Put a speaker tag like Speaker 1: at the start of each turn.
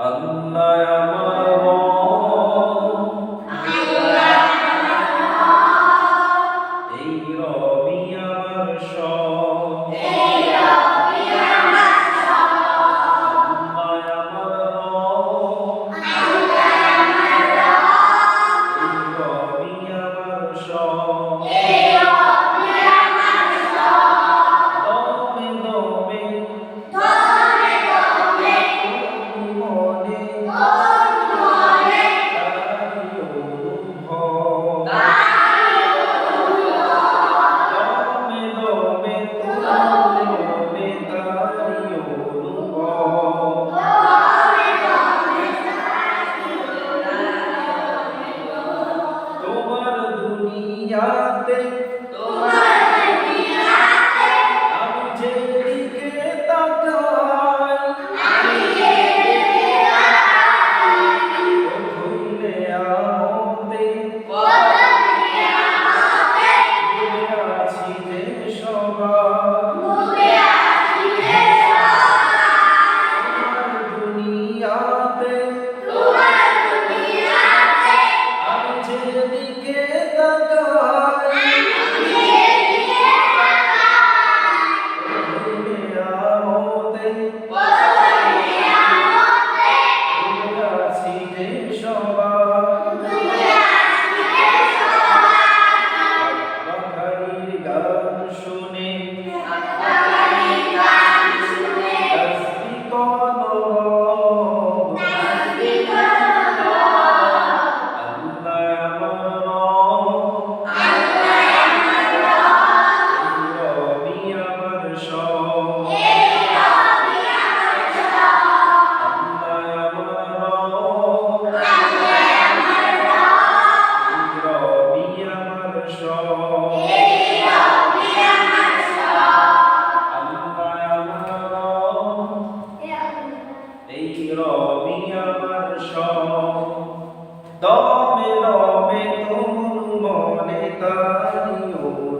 Speaker 1: আল্লাহ আমার দুনিয়াতে তোমার রবি আমার সব তবে রবে তোর মনে তাই